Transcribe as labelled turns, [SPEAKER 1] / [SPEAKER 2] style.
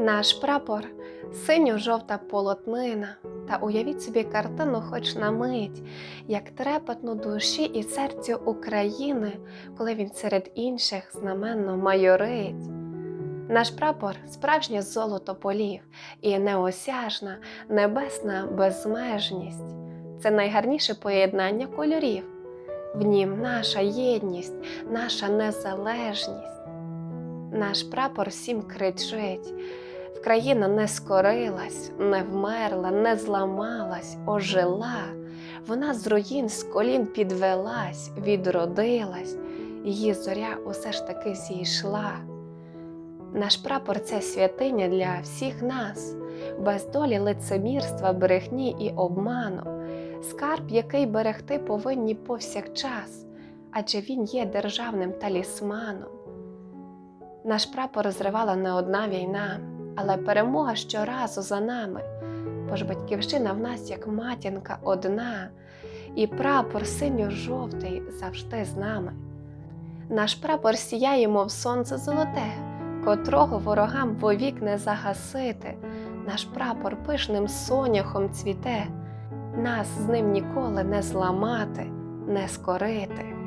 [SPEAKER 1] Наш прапор синьо-жовта полотнина. Та уявіть собі картину хоч на мить, як трепетно душі і серцю України, коли він серед інших знаменно майорить. Наш прапор справжнє золото полів і неосяжна небесна безмежність. Це найгарніше поєднання кольорів. В нім наша єдність, наша незалежність. Наш прапор всім кричить. Країна не скорилась, не вмерла, не зламалась, ожила. Вона з руїн з колін підвелась, відродилась, її зоря усе ж таки зійшла. Наш прапор це святиня для всіх нас, без долі лицемірства, брехні і обману, скарб, який берегти повинні повсякчас, адже він є державним талісманом. Наш прапор зривала не одна війна, але перемога щоразу за нами, бо ж батьківщина в нас як матінка одна, і прапор синьо-жовтий завжди з нами. Наш прапор сіяє, мов сонце золоте, котрого ворогам вовік не загасити. Наш прапор пишним соняхом цвіте, нас з ним ніколи не зламати, не скорити.